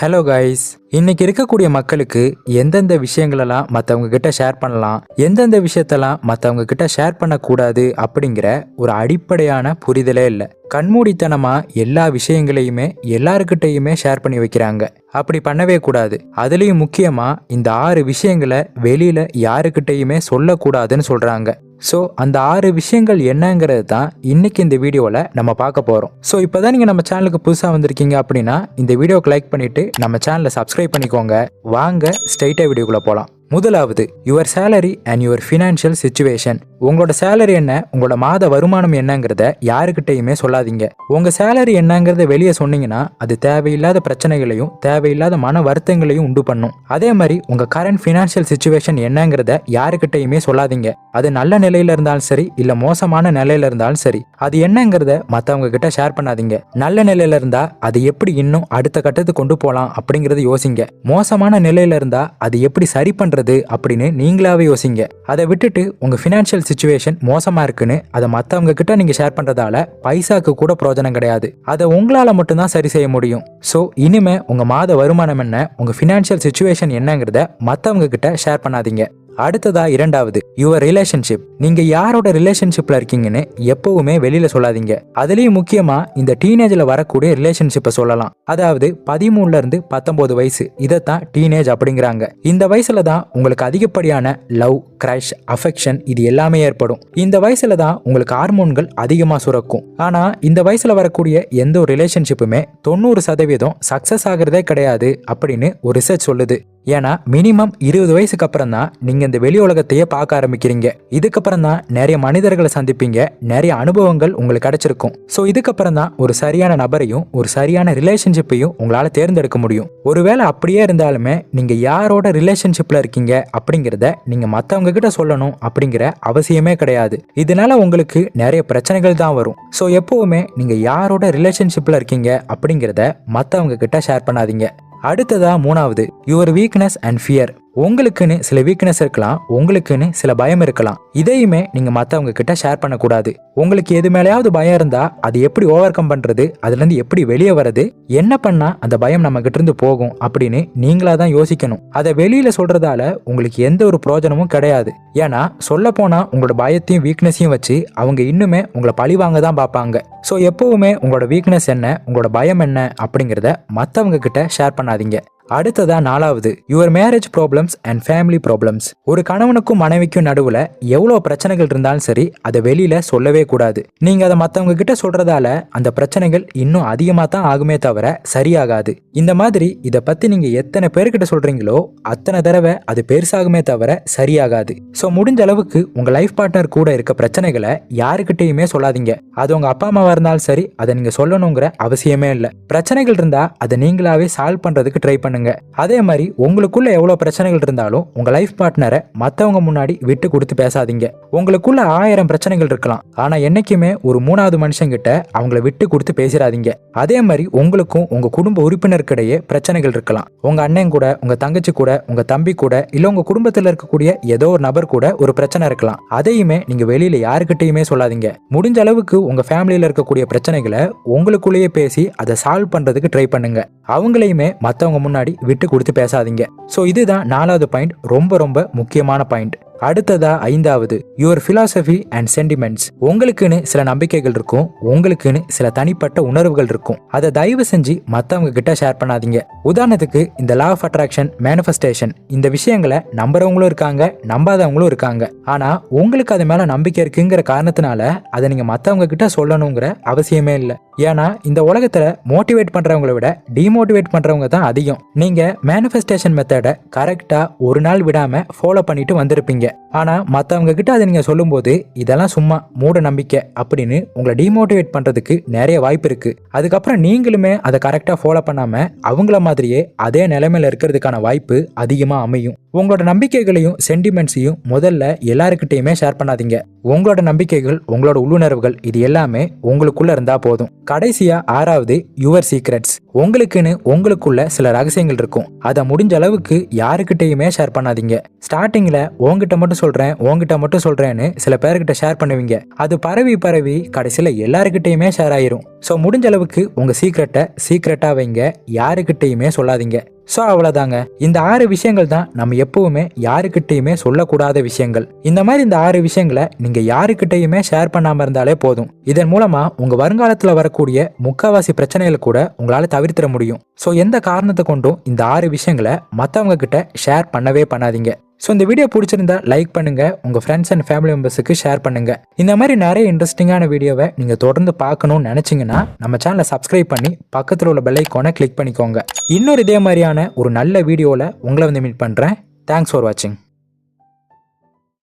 Hello guys இன்னைக்கு இருக்கக்கூடிய மக்களுக்கு எந்தெந்த விஷயங்களெல்லாம் மற்றவங்க கிட்ட ஷேர் பண்ணலாம் எந்தெந்த விஷயத்தெல்லாம் மற்றவங்க கிட்ட ஷேர் பண்ணக்கூடாது அப்படிங்கிற ஒரு அடிப்படையான புரிதலே இல்லை. கண்மூடித்தனமாக எல்லா விஷயங்களையுமே எல்லாருக்கிட்டையுமே ஷேர் பண்ணி வைக்கிறாங்க. அப்படி பண்ணவே கூடாது. அதுலேயும் முக்கியமாக இந்த ஆறு விஷயங்களை வெளியில் யாருக்கிட்டையுமே சொல்லக்கூடாதுன்னு சொல்கிறாங்க ஸோ அந்த ஆறு விஷயங்கள் என்னங்கிறது தான் இன்றைக்கி இந்த வீடியோவில் நம்ம பார்க்க போகிறோம் ஸோ இப்போ தான் நீங்கள் நம்ம சேனலுக்கு புதுசாக வந்திருக்கீங்க அப்படின்னா இந்த வீடியோக்கு லைக் பண்ணிவிட்டு நம்ம சேனலை சப்ஸ்கிரைப் பண்ணிக்கோங்க. வாங்க ஸ்ட்ரைட்டாக வீடியோக்குள்ளே போகலாம் முதலாவது your salary and your financial situation உங்களோட சேலரி என்ன உங்களோட மாத வருமானம் என்னங்கிறத யாருக்கிட்டையுமே சொல்லாதீங்க. உங்க சேலரி என்னங்கிறத வெளியே சொன்னீங்கன்னா அது தேவையில்லாத பிரச்சனைகளையும் தேவையில்லாத மன வருத்தங்களையும் உண்டு பண்ணும். அதே மாதிரி உங்க கரண்ட் ஃபினான்ஷியல் சுச்சுவேஷன் என்னங்கிறத யாருக்கிட்டையுமே சொல்லாதீங்க. அது நல்ல நிலையில இருந்தாலும் சரி இல்ல மோசமான நிலையில இருந்தாலும் சரி அது என்னங்கிறத மத்தவங்க கிட்ட ஷேர் பண்ணாதீங்க. நல்ல நிலையில இருந்தா அது எப்படி இன்னும் அடுத்த கட்டத்துக்கு கொண்டு போகலாம் அப்படிங்கறத யோசிங்க. மோசமான நிலையில இருந்தா அது எப்படி சரி பண்றது அப்படின்னு நீங்களாவே யோசிங்க. அதை விட்டுட்டு உங்கள் ஃபினான்ஷியல் சுச்சுவேஷன் மோசமாக இருக்குன்னு அதை மற்றவங்க கிட்ட நீங்கள் ஷேர் பண்ணுறதால பைசாக்கு கூட பிரோஜனம் கிடையாது. அதை உங்களால் மட்டும்தான் சரி செய்ய முடியும். ஸோ இனிமே உங்கள் மாத வருமானம் என்ன உங்கள் ஃபினான்ஷியல் சுச்சுவேஷன் என்னங்கிறத மற்றவங்க கிட்ட ஷேர் பண்ணாதீங்க. அடுத்ததா இரண்டாவது யுவர் ரிலேஷன்ஷிப் நீங்க யாரோட ரிலேஷன்ஷிப்ல இருக்கீங்கன்னு எப்பவுமே வெளியில சொல்லாதீங்க. அதுலயும் முக்கியமா இந்த டீனேஜ்ல வரக்கூடிய ரிலேஷன்ஷிப்பை சொல்லலாம். அதாவது பதிமூணுல இருந்து பத்தொன்பது வயசு. இதைத்தான் டீனேஜ் அப்படிங்கிறாங்க. இந்த வயசுல தான் உங்களுக்கு அதிகப்படியான லவ் கிரஷ் அஃபெக்ஷன் இது எல்லாமே ஏற்படும். இந்த வயசுல தான் உங்களுக்கு ஹார்மோன்கள் அதிகமா சுரக்கும். ஆனா இந்த வயசுல வரக்கூடிய எந்த ஒரு ரிலேஷன்ஷிப்புமே தொண்ணூறு சதவீதம் சக்சஸ் ஆகிறதே கிடையாது அப்படின்னு ஒரு ரிசர்ச் சொல்லுது. ஏன்னா மினிமம் இருபது வயசுக்கு அப்புறம் தான் நீங்க இந்த வெளி உலகத்தையே பார்க்க ஆரம்பிக்கிறீங்க. இதுக்கப்புறம் தான் நிறைய மனிதர்களை சந்திப்பீங்க. நிறைய அனுபவங்கள் உங்களுக்கு கிடைச்சிருக்கும். ஸோ இதுக்கப்புறம் தான் ஒரு சரியான நபரையும் ஒரு சரியான ரிலேஷன்ஷிப்பையும் உங்களால தேர்ந்தெடுக்க முடியும். ஒருவேளை அப்படியே இருந்தாலுமே நீங்க யாரோட ரிலேஷன்ஷிப்ல இருக்கீங்க அப்படிங்கிறத நீங்க மத்தவங்க கிட்ட சொல்லணும் அப்படிங்கிற அவசியமே கிடையாது. இதனால உங்களுக்கு நிறைய பிரச்சனைகள் தான் வரும். ஸோ எப்பவுமே நீங்க யாரோட ரிலேஷன்ஷிப்ல இருக்கீங்க அப்படிங்கிறத மத்தவங்க கிட்ட ஷேர் பண்ணாதீங்க. அடுத்ததா மூணாவது யுவர் வீக்னஸ் அண்ட் ஃபியர் உங்களுக்குன்னு சில வீக்னஸ் இருக்கலாம் உங்களுக்குன்னு சில பயம் இருக்கலாம். இதையுமே நீங்க மத்தவங்க கிட்ட ஷேர் பண்ணக்கூடாது. உங்களுக்கு எது மேலேயாவது பயம் இருந்தா அது எப்படி ஓவர் கம் பண்றது அதுல இருந்து எப்படி வெளியே வர்றது என்ன பண்ணா அந்த பயம் நம்ம கிட்ட இருந்து போகும் அப்படின்னு நீங்களா தான் யோசிக்கணும். அதை வெளியில சொல்றதால உங்களுக்கு எந்த ஒரு பிரயோஜனமும் கிடையாது. ஏன்னா சொல்ல போனா உங்களோட பயத்தையும் வீக்னஸையும் வச்சு அவங்க இன்னுமே உங்களை பழி வாங்க தான் பார்ப்பாங்க. ஸோ எப்பவுமே உங்களோட வீக்னஸ் என்ன உங்களோட பயம் என்ன அப்படிங்கிறத மற்றவங்க கிட்ட ஷேர் பண்ணாதீங்க. அடுத்ததா நாலாவது your marriage problems and family problems ஒரு கணவனுக்கும் மனைவிக்கும் நடுவில் எவ்வளோ பிரச்சனைகள் இருந்தாலும் சரி அதை வெளியில சொல்லவே கூடாது. நீங்க அதை மற்றவங்க கிட்ட சொல்றதால அந்த பிரச்சனைகள் இன்னும் அதிகமாக தான் ஆகுமே தவிர சரியாகாது. இந்த மாதிரி இதை பத்தி நீங்க எத்தனை பேர்கிட்ட சொல்றீங்களோ அத்தனை தடவை அது பெருசாகுமே தவிர சரியாகாது. ஸோ முடிஞ்ச அளவுக்கு உங்க லைஃப் பார்ட்னர் கூட இருக்க பிரச்சனைகளை யாருக்கிட்டையுமே சொல்லாதீங்க. அது உங்க அப்பா அம்மாவா இருந்தாலும் சரி அதை நீங்க சொல்லணுங்கிற அவசியமே இல்லை. பிரச்சனைகள் இருந்தா அதை நீங்களாவே சால்வ் பண்றதுக்கு ட்ரை பண்ணுங்க. அதே மாதிரி உங்களுக்குள்ள எவ்வளவு பிரச்சனைகள் இருந்தாலும் உங்க லைஃப் பார்ட்னரை மத்தவங்க முன்னாடி விட்டு கொடுத்து பேசாதீங்க. உங்களுக்குள்ள ஆயிரம் பிரச்சனைகள் இருக்கலாம். ஆனா என்னைக்குமே ஒரு மூணாவது மனுஷங்கிட்ட அவங்கள விட்டு கொடுத்து பேசிடாதீங்க. அதே மாதிரி உங்களுக்கும் உங்க குடும்ப உறுப்பினர் உறுப்பினருக்கிடையே பிரச்சனைகள் இருக்கலாம். உங்க அண்ணன் கூட உங்க தங்கச்சி கூட உங்க தம்பி கூட இல்ல உங்க குடும்பத்துல இருக்கக்கூடிய ஏதோ ஒரு நபர் கூட ஒரு பிரச்சனை இருக்கலாம். அதையுமே நீங்க வெளியில யாருக்கிட்டையுமே சொல்லாதீங்க. முடிஞ்ச அளவுக்கு உங்க ஃபேமிலியில இருக்கக்கூடிய பிரச்சனைகளை உங்களுக்குள்ளேயே பேசி அதை சால்வ் பண்றதுக்கு ட்ரை பண்ணுங்க. அவங்களையுமே மத்தவங்க முன்னாடி விட்டு கொடுத்து பேசாதீங்க. ஸோ இதுதான் நாலாவது பாயிண்ட் ரொம்ப ரொம்ப முக்கியமான பாயிண்ட் அடுத்ததா ஐந்தாவது யுவர் பிலாசபி அண்ட் சென்டிமெண்ட்ஸ் உங்களுக்குன்னு சில நம்பிக்கைகள் இருக்கும் உங்களுக்குன்னு சில தனிப்பட்ட உணர்வுகள் இருக்கும். அதை தயவு செஞ்சு மற்றவங்க கிட்ட ஷேர் பண்ணாதீங்க. உதாரணத்துக்கு இந்த லா ஆஃப் அட்ராக்ஷன் மேனிஃபெஸ்டேஷன் இந்த விஷயங்களை நம்புறவங்களும் இருக்காங்க நம்பாதவங்களும் இருக்காங்க. ஆனா உங்களுக்கு அது மேல நம்பிக்கை இருக்குங்கிற காரணத்தினால அதை நீங்க மற்றவங்க கிட்ட சொல்லணுங்கிற அவசியமே இல்லை. ஏன்னா இந்த உலகத்துல மோட்டிவேட் பண்றவங்களை விட டிமோட்டிவேட் பண்றவங்க தான் அதிகம். நீங்க மேனிஃபெஸ்டேஷன் மெத்தடை கரெக்டா ஒரு நாள் விடாம ஃபாலோ பண்ணிட்டு வந்திருப்பீங்க. ஆனால் மற்றவங்க கிட்ட அதை நீங்கள் சொல்லும்போது இதெல்லாம் சும்மா மூட நம்பிக்கை அப்படின்னு உங்களை டிமோட்டிவேட் பண்ணுறதுக்கு நிறைய வாய்ப்பு இருக்குது அதுக்கப்புறம் நீங்களுமே அதை கரெக்டாக ஃபாலோ பண்ணாமல் அவங்கள மாதிரியே அதே நிலைமையில் இருக்கிறதுக்கான வாய்ப்பு அதிகமாக அமையும். உங்களோட நம்பிக்கைகளையும் சென்டிமெண்ட்ஸையும் முதல்ல எல்லாருக்கிட்டையுமே ஷேர் பண்ணாதீங்க. உங்களோட நம்பிக்கைகள் உங்களோட உள்ளுணர்வுகள் இது எல்லாமே உங்களுக்குள்ள இருந்தா போதும். கடைசியா ஆறாவது யுவர் சீக்ரெட்ஸ் உங்களுக்குன்னு உங்களுக்குள்ள சில ரகசியங்கள் இருக்கும். அதை முடிஞ்ச அளவுக்கு யாருக்கிட்டையுமே ஷேர் பண்ணாதீங்க. ஸ்டார்டிங்ல உங்ககிட்ட மட்டும் சொல்றேன் உங்ககிட்ட மட்டும் சொல்றேன்னு சில பேர்கிட்ட ஷேர் பண்ணுவீங்க. அது பரவி பரவி கடைசியில் எல்லாருக்கிட்டையுமே ஷேர் ஆயிரும். ஸோ முடிஞ்ச அளவுக்கு உங்க சீக்ரெட்டை சீக்ரெட்டாக வைங்க யாருக்கிட்டையுமே சொல்லாதீங்க. ஸோ அவ்வளோதாங்க இந்த ஆறு விஷயங்கள் தான் நம்ம எப்பவுமே யாருக்கிட்டையுமே சொல்லக்கூடாத விஷயங்கள். இந்த மாதிரி இந்த ஆறு விஷயங்களை நீங்கள் யாருக்கிட்டையுமே ஷேர் பண்ணாமல் இருந்தாலே போதும். இதன் மூலமாக உங்கள் வருங்காலத்தில் வரக்கூடிய முக்கால்வாசி பிரச்சனைகளை கூட உங்களால் தவிர்த்திட முடியும். ஸோ எந்த காரணத்தை கொண்டும் இந்த ஆறு விஷயங்களை மற்றவங்க கிட்ட ஷேர் பண்ணவே பண்ணாதீங்க. ஸோ இந்த வீடியோ பிடிச்சிருந்தா லைக் பண்ணுங்கள் உங்கள் ஃப்ரெண்ட்ஸ் அண்ட் ஃபேமிலி மெம்பர்ஸுக்கு ஷேர் பண்ணுங்கள் இந்த மாதிரி நிறைய இன்ட்ரெஸ்டிங்கான வீடியோவை நீங்கள் தொடர்ந்து பார்க்கணும்னு நினச்சிங்கன்னா நம்ம சேனலை சப்ஸ்கிரைப் பண்ணி பக்கத்தில் உள்ள பெல்லைக்கோனை கிளிக் பண்ணிக்கோங்க. இன்னொரு இதே மாதிரியான ஒரு நல்ல வீடியோவில் உங்களை வந்து மீட் பண்ணுறேன் தேங்க்ஸ் ஃபார் வாட்சிங்